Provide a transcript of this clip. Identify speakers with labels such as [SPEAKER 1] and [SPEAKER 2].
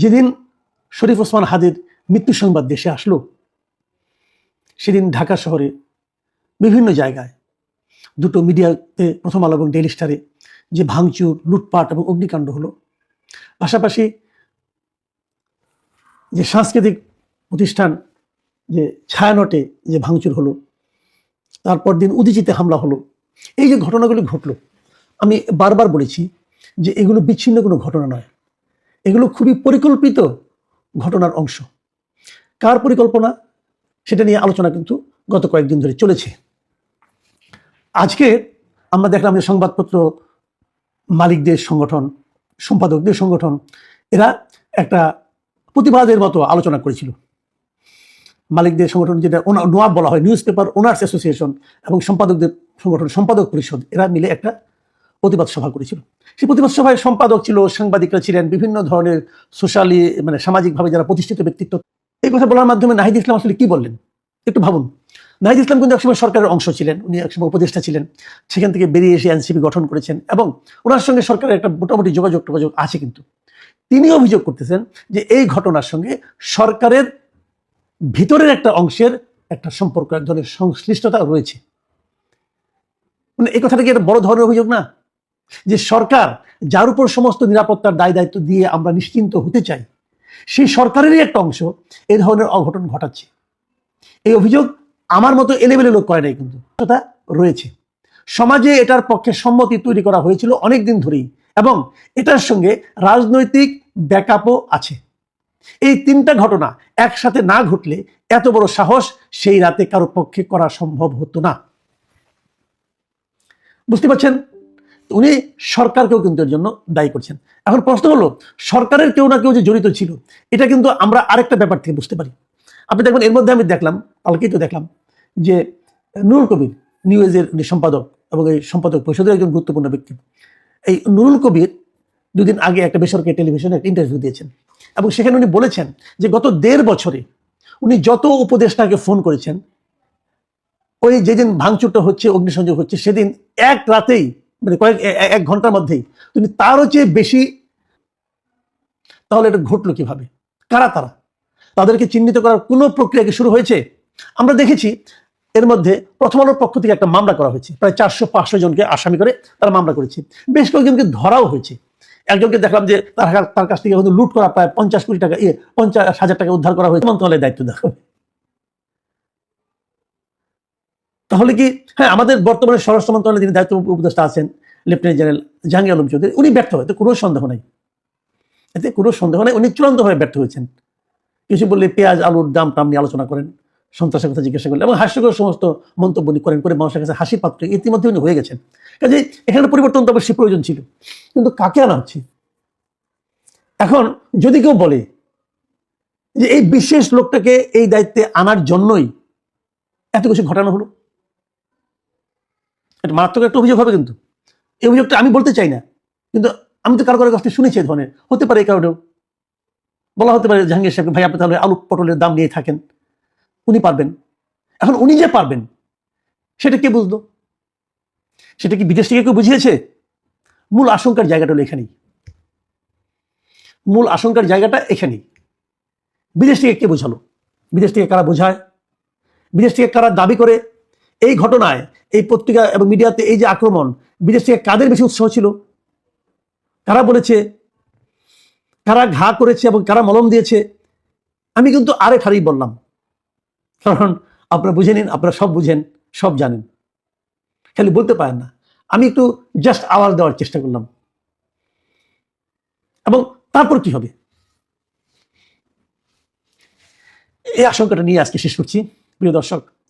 [SPEAKER 1] যেদিন শরীফ ওসমান হাদির মৃত্যু সংবাদ দেশে আসলো, সেদিন ঢাকা শহরে বিভিন্ন জায়গায় দুটো মিডিয়াতে প্রথম আলো এবং ডেইলি স্টারে যে ভাঙচুর, লুটপাট এবং অগ্নিকাণ্ড হলো। পাশাপাশি যে সাংস্কৃতিক প্রতিষ্ঠান যে ছায়ানটে যে ভাঙচুর হলো, তারপর দিন উদিচিতে হামলা হলো। এই যে ঘটনাগুলি ঘটলো, আমি বারবার বলেছি যে এগুলো বিচ্ছিন্ন কোনো ঘটনা নয়। এগুলো খুবই পরিকল্পিত ঘটনার অংশ। কার পরিকল্পনা? সেটা নিয়ে আলোচনা কিন্তু গত কয়েকদিন ধরে চলেছে। আজকে আমরা দেখলাম যে সংবাদপত্র মালিকদের সংগঠন, সম্পাদকদের সংগঠন, এরা একটা প্রতিবাদের মতো আলোচনা করেছিল। মালিকদের সংগঠন যেটা নোয়াব বলা হয় নিউজ পেপার ওনার্স অ্যাসোসিয়েশন এবং সম্পাদকদের সংগঠন, সম্পাদক পরিষদ, এরা মিলে একটা প্রতিবাদ সভা করেছিল। সেই প্রতিবাদ সভায় সম্পাদক ছিল, সাংবাদিকরা ছিলেন, বিভিন্ন ধরনের সোশ্যালি মানে সামাজিকভাবে যারা প্রতিষ্ঠিত ব্যক্তিত্ব। এই কথা বলার মাধ্যমে নাহিদ ইসলাম আসলে কি বললেন? একটু ভাবুন। নাহিদ ইসলাম কিন্তু একসময় সরকারের অংশ ছিলেন, উনি একসময় উপদেষ্টা ছিলেন। সেখান থেকে বেরিয়ে এসে এনসিপি গঠন করেছেন এবং ওনার সঙ্গে সরকারের একটা মোটামুটি যোগাযোগ টোগাযোগ আছে কিন্তু। তিনি অভিযোগ করতেছেন যে এই ঘটনার সঙ্গে সরকারের ভিতরের একটা অংশের একটা সম্পর্ক, এক ধরনের সংশ্লিষ্টতা রয়েছে। মানে এই কথাটা কি একটা বড় ধরনের অভিযোগ না? যে সরকার যার উপর সমস্ত নিরাপত্তার দায় দায়িত্ব দিয়ে আমরা নিশ্চিন্ত হতে চাই, সেই সরকারেরই একটা অংশ এই ধরনের অঘটন ঘটাচ্ছে। এই অভিযোগ আমার মতো এলেবেলে লোক করে নাই কিন্তু। কথা রয়েছে। সমাজে এটার পক্ষে সম্মতি তৈরি করা হয়েছিল অনেক দিন ধরেই এবং এটার সঙ্গে রাজনৈতিক ব্যাকআপও আছে। এই তিনটা ঘটনা একসাথে না ঘটলে এত বড় সাহস সেই রাতে কারও পক্ষে করা সম্ভব হতো না। বুঝতে পারছেন? উনি সরকারকেও কিন্তু এর জন্য দায়ী করছেন। এখন প্রশ্ন হলো, সরকারের কেউ না কেউ যে জড়িত ছিল, এটা কিন্তু আমরা আরেকটা ব্যাপার থেকে বুঝতে পারি। আপনি দেখবেন, এর মধ্যে আমি দেখলাম, কালকেই তো দেখলাম, যে নুরুল কবির নিউজের উনি সম্পাদক এবং এই সম্পাদক পরিষদের একজন গুরুত্বপূর্ণ ব্যক্তি। এই নুরুল কবির দুদিন আগে একটা বেসরকারি টেলিভিশনে একটা ইন্টারভিউ দিয়েছেন এবং সেখানে উনি বলেছেন যে গত দেড় বছরে উনি যত উপদেষ্টাকে ফোন করেছেন, ওই যেদিন ভাঙচুরটা হচ্ছে, অগ্নিসংযোগ হচ্ছে, সেদিন এক রাতেই মানে কয়েক এক ঘণ্টার মধ্যেই। তিনি তারও চেয়ে বেশি তাহলে এটা ঘটলো কীভাবে? কারা তারা? তাদেরকে চিহ্নিত করার কোনো প্রক্রিয়া কি শুরু হয়েছে? আমরা দেখেছি এর মধ্যে প্রথম আলোর পক্ষ থেকে একটা মামলা করা হয়েছে। প্রায় চারশো পাঁচশো জনকে আসামি করে তারা মামলা করেছে। বেশ কয়েকজনকে ধরাও হয়েছে। একজনকে দেখলাম যে তার তার কাছ থেকে লুট করা প্রায় পঞ্চাশ কোটি টাকা ইয়ে পঞ্চাশ হাজার টাকা উদ্ধার করা হয়েছে। মন্ত্রণালয়ের দায়িত্ব দেওয়া হবে তাহলে কি হ্যাঁ আমাদের বর্তমানে স্বরাষ্ট্র মন্ত্রণালয়ে যিনি দায়িত্ব উপদেষ্টা আছেন লেফটেন্যান্ট জেনারেল জাহাঙ্গীর আলম চৌধুরী, উনি ব্যর্থ হয়েছে কোনো সন্দেহ নাই। এতে কোনো সন্দেহ নাই, উনি চূড়ান্তভাবে ব্যর্থ হয়েছেন। কিছু বললে পেঁয়াজ, আলুর দাম টাম নিয়ে আলোচনা করেন, সন্ত্রাসের কথা জিজ্ঞাসা করলেন, এবং হাস্যকর সমস্ত মন্তব্য করেন করে মানুষের কাছে হাসি পাত্র ইতিমধ্যে উনি হয়ে গেছেন। কাজে এখানে পরিবর্তন তো অবশ্যই প্রয়োজন ছিল, কিন্তু কাকে আনা হচ্ছে? এখন যদি কেউ বলে যে এই বিশেষ লোকটাকে এই দায়িত্বে আনার জন্যই এত কিছু ঘটানো হলো এটা মারাত্মক একটা অভিযোগ হবে কিন্তু। এই অভিযোগটা আমি বলতে চাই না। কিন্তু আমি তো কারও কারও কাছ শুনেছি ধরনের। হতে পারে এই কারণেও। বলা হতে পারে জাহাঙ্গীর সাহেবকে, ভাই, আপনি তাহলে আলু পটলের দাম নিয়ে থাকেন। উনি পারবেন। এখন উনি যে পারবেন, সেটা কে বুঝলো? সেটা কি বিদেশ থেকে কেউ বুঝিয়েছে? মূল আশঙ্কার জায়গাটা হলো এখানেই। মূল আশঙ্কার জায়গাটা এখানেই। বিদেশ থেকে কে বোঝালো? বিদেশ থেকে কারা বোঝায়? বিদেশ থেকে কারা দাবি করে? এই ঘটনায় এই পত্রিকা এবং মিডিয়াতে এই যে আক্রমণ, বিদেশ থেকে কাদের বেশি উৎসাহ ছিল? কারা বলেছে? কারা ঘা করেছে এবং কারা মলম দিয়েছে? আমি কিন্তু আরে ঠারেই বললাম। কারণ আপনারা বুঝে নিন, আপনারা সব বুঝেন, সব জানেন। খালি বলতে পারেন না। আমি একটু জাস্ট আওয়াজ দেওয়ার চেষ্টা করলাম। এবং তারপর কি হবে? এই আশঙ্কাটা নিয়ে আজকে শেষ করছি। প্রিয় দর্শক